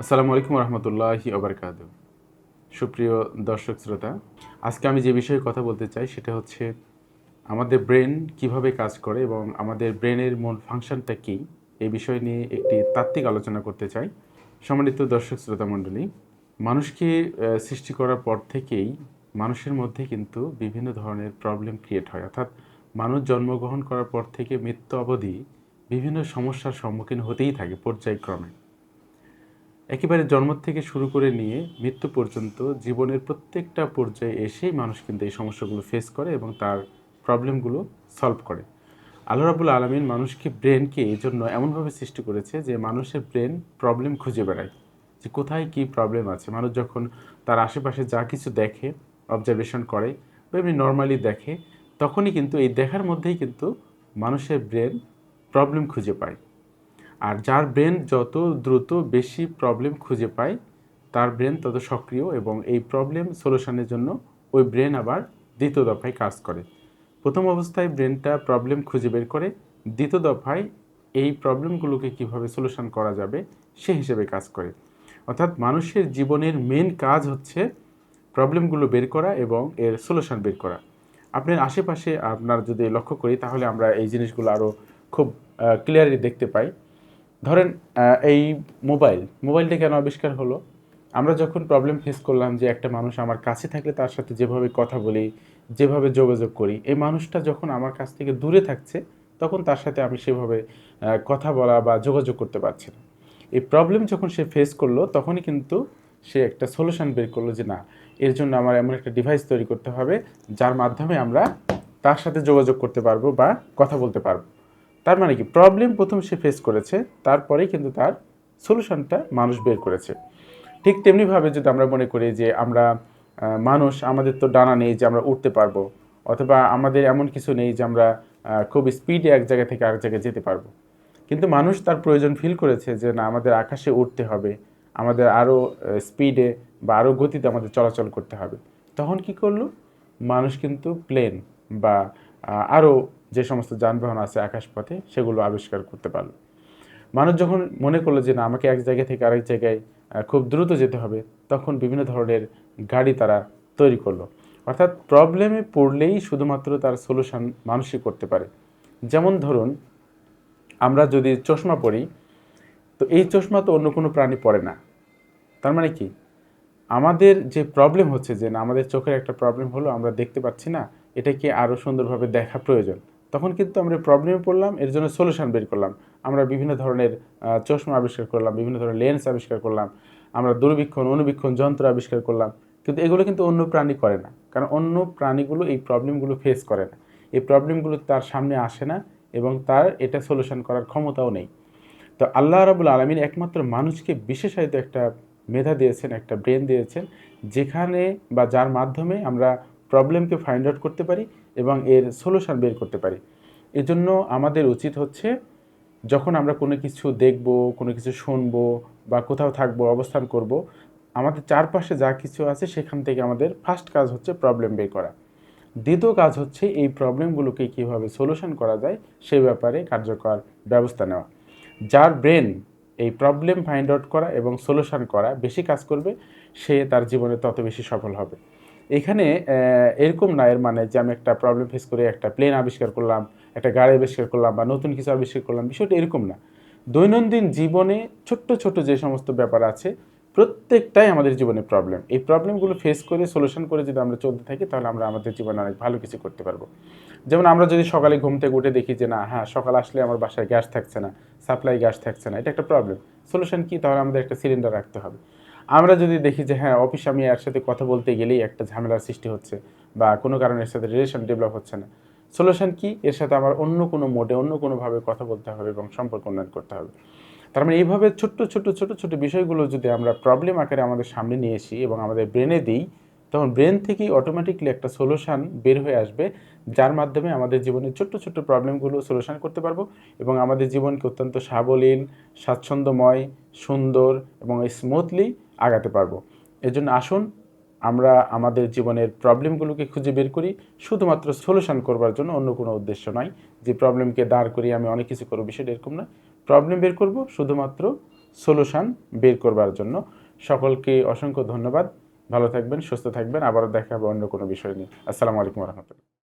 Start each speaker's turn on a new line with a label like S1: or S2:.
S1: আসসালামু আলাইকুম রহমতুল্লাহি ওবরকাত সুপ্রিয় দর্শক শ্রোতা, আজকে আমি যে বিষয়ে কথা বলতে চাই সেটা হচ্ছে আমাদের ব্রেন কীভাবে কাজ করে এবং আমাদের ব্রেনের মূল ফাংশনটা কী, এই বিষয় নিয়ে একটি তাত্ত্বিক আলোচনা করতে চাই। সম্মানিত দর্শক শ্রোতা মণ্ডলী, মানুষকে সৃষ্টি করার পর থেকেই মানুষের মধ্যে কিন্তু বিভিন্ন ধরনের প্রবলেম ক্রিয়েট হয়। অর্থাৎ মানুষ জন্মগ্রহণ করার পর থেকে মৃত্যু অবধি বিভিন্ন সমস্যার সম্মুখীন হতেই থাকে পর্যায়ক্রমে। একেবারে জন্ম থেকে শুরু করে নিয়ে মৃত্যু পর্যন্ত জীবনের প্রত্যেকটা পর্যায়ে এসেই মানুষ কিন্তু এই সমস্যাগুলো ফেস করে এবং তার প্রবলেমগুলো সলভ করে। আল্লাহ রাবুল আলমিন মানুষকে ব্রেনকে এই জন্য এমনভাবে সৃষ্টি করেছে যে মানুষের ব্রেন প্রবলেম খুঁজে বেড়ায়। যে কোথায় কী প্রবলেম আছে? মানুষ যখন তার আশেপাশে যা কিছু দেখে অবজারভেশন করে বা এমনি নর্মালি দেখে, তখনই কিন্তু এই দেখার মধ্যেই কিন্তু মানুষের ব্রেন প্রবলেম খুঁজে পায়। আর যার ব্রেন যত দ্রুত বেশি প্রবলেম খুঁজে পায়, তার ব্রেন তত সক্রিয় এবং এই প্রবলেম সলিউশনের জন্য ওই ব্রেন আবার দ্বিতীয় দফায় কাজ করে। প্রথম অবস্থায় ব্রেনটা প্রবলেম খুঁজে বের করে, দ্বিতীয় দফায় এই প্রবলেমগুলোকে কীভাবে সলিউশন করা যাবে সে হিসেবে কাজ করে। অর্থাৎ মানুষের জীবনের মেন কাজ হচ্ছে প্রবলেমগুলো বের করা এবং এর সলিউশন বের করা। আপনার আশেপাশে আপনার যদি লক্ষ্য করি, তাহলে আমরা এই জিনিসগুলো আরও খুব ক্লিয়ারলি দেখতে পাই। ধরেন এই মোবাইল, মোবাইলটা কেন আবিষ্কার হলো? আমরা যখন প্রবলেম ফেস করলাম যে একটা মানুষ আমার কাছে থাকলে তার সাথে যেভাবে কথা বলি, যেভাবে যোগাযোগ করি, এই মানুষটা যখন আমার কাছ থেকে দূরে থাকছে, তখন তার সাথে আমি সেভাবে কথা বলা বা যোগাযোগ করতে পারছি না। এই প্রবলেম যখন সে ফেস করল, তখনই কিন্তু সে একটা সলিউশন বের করল যে না, এর জন্য আমার এমন একটা ডিভাইস তৈরি করতে হবে, যার মাধ্যমে আমরা তার সাথে যোগাযোগ করতে পারব বা কথা বলতে পারব। তার মানে কি? প্রবলেম প্রথম সে ফেস করেছে তারপরেই কিন্তু তার সলিউশনটা মানুষ বের করেছে। ঠিক তেমনিভাবে যদি আমরা মনে করি যে আমরা মানুষ, আমাদের তো ডানা নেই যে আমরা উঠতে পারব, অথবা আমাদের এমন কিছু নেই যে আমরা খুব স্পিডে এক জায়গা থেকে আরেক জায়গায় যেতে পারব। কিন্তু মানুষ তার প্রয়োজন ফিল করেছে যে না, আমাদের আকাশে উঠতে হবে, আমাদের আরও স্পিডে বা আরও গতিতে আমাদের চলাচল করতে হবে। তখন কি করল? মানুষ কিন্তু প্লেন বা আরও যে সমস্ত যানবাহন আছে আকাশপথে, সেগুলো আবিষ্কার করতে পারল। মানুষ যখন মনে করল যে না, আমাকে এক জায়গা থেকে আরেক জায়গায় খুব দ্রুত যেতে হবে, তখন বিভিন্ন ধরনের গাড়ি তারা তৈরি করল। অর্থাৎ প্রবলেমে পড়লেই শুধুমাত্র তার সলিউশন মানুষই করতে পারে। যেমন ধরুন, আমরা যদি চশমা পরি, তো এই চশমা তো অন্য কোনো প্রাণী পড়ে না। তার মানে কি? আমাদের যে প্রবলেম হচ্ছে যে না, আমাদের চোখের একটা প্রবলেম হলো, আমরা দেখতে পাচ্ছি না, এটাকে আরও সুন্দরভাবে দেখা প্রয়োজন। তখন কিন্তু আমরা প্রবলেমে পড়লাম, এর জন্য সলিউশন বের করলাম। আমরা বিভিন্ন ধরনের চশমা আবিষ্কার করলাম, বিভিন্ন ধরনের লেন্স আবিষ্কার করলাম, আমরা দূরবীক্ষণ, অনুবীক্ষণ যন্ত্র আবিষ্কার করলাম। কিন্তু এগুলো কিন্তু অন্য প্রাণী করে না, কারণ অন্য প্রাণীগুলো এই প্রবলেমগুলো ফেস করে না। এই প্রবলেমগুলো তার সামনে আসে না এবং তার এটা সলিউশন করার ক্ষমতাও নেই। তো আল্লাহ রাবুল আলমিন একমাত্র মানুষকে বিশেষায়িত একটা মেধা দিয়েছেন, একটা ব্রেন দিয়েছেন, যেখানে বা যার মাধ্যমে আমরা প্রবলেমকে ফাইন্ড আউট করতে পারি এবং এর সলিউশন বের করতে পারি। এজন্য আমাদের উচিত হচ্ছে যখন আমরা কোনো কিছু দেখব, কোনো কিছু শুনব বা কোথাও থাকব, অবস্থান করব, আমাদের চারপাশে যা কিছু আছে সেখান থেকে আমাদের ফার্স্ট কাজ হচ্ছে প্রবলেম বের করা। দ্বিতীয় কাজ হচ্ছে এই প্রবলেমগুলোকে কীভাবে সলিউশন করা যায় সে ব্যাপারে কার্যকর ব্যবস্থা নেওয়া। যার ব্রেন এই প্রবলেম ফাইন্ড আউট করা এবং সলিউশন করা বেশি কাজ করবে, সে তার জীবনে তত বেশি সফল হবে। এখানে এরকম না, এর মানে যে আমি একটা প্রবলেম ফেস করে একটা প্লেন আবিষ্কার করলাম, একটা গাড়ি আবিষ্কার করলাম বা নতুন কিছু আবিষ্কার করলাম, বিষয়টা এরকম না। দৈনন্দিন জীবনে ছোট্ট ছোট যে সমস্ত ব্যাপার আছে, প্রত্যেকটাই আমাদের জীবনে প্রবলেম এই প্রবলেমগুলো ফেস করে সলিউশন করে যদি আমরা চলতে থাকি, তাহলে আমরা আমাদের জীবনে অনেক ভালো কিছু করতে পারব। যেমন আমরা যদি সকালে ঘুম থেকে উঠে দেখি যে, না হ্যাঁ সকাল আসলে আমার বাসায় গ্যাস থাকছে না সাপ্লাই গ্যাস থাকছে না, এটা একটা প্রবলেম সলিউশন কি? তাহলে আমাদের একটা সিলিন্ডার রাখতে হবে। আমরা যদি দেখি যে হ্যাঁ অফিস আমি এর সাথে কথা বলতে গেলেই একটা ঝামেলার সৃষ্টি হচ্ছে বা কোনো কারণে এর সাথে রিলেশন ডেভেলপ হচ্ছে না। সলিউশন কি? এর সাথে আমার অন্য কোনো মোডে অন্য কোনোভাবে কথা বলতে হবে এবং সম্পর্ক উন্নয়ন করতে হবে। তার মানে এইভাবে ছোট্ট ছোট্ট ছোট ছোট বিষয়গুলো যদি আমরা প্রবলেম আকারে আমাদের সামনে নিয়ে আসি এবং আমাদের ব্রেনে দিই, তখন ব্রেন থেকেই অটোমেটিকলি একটা সলিউশন বের হয়ে আসবে, যার মাধ্যমে আমাদের জীবনের ছোট্ট ছোট্ট প্রবলেমগুলো সলিউশন করতে পারব এবং আমাদের জীবনকে অত্যন্ত সাবলীল, স্বাচ্ছন্দ্যময়, সুন্দর এবং স্মুথলি আগাতে পারব। এজন্য আসুন, আমরা আমাদের জীবনের প্রবলেমগুলোকে খুঁজে বের করি। শুধুমাত্র সলিউশন করবার জন্য অন্য কোনো উদ্দেশ্য নয়। যে প্রবলেমকে দাঁড় করিয়ে আমি অনেক কিছু করব বিষয়টা এরকম না। প্রবলেম বের করব শুধুমাত্র সলিউশন বের করবার জন্য। সকলকে অসংখ্য ধন্যবাদ। ভালো থাকবেন, সুস্থ থাকবেন। আবারও দেখা হবে অন্য কোনো বিষয় নিয়ে। আসসালামু আলাইকুম রহমতুল্লাহ।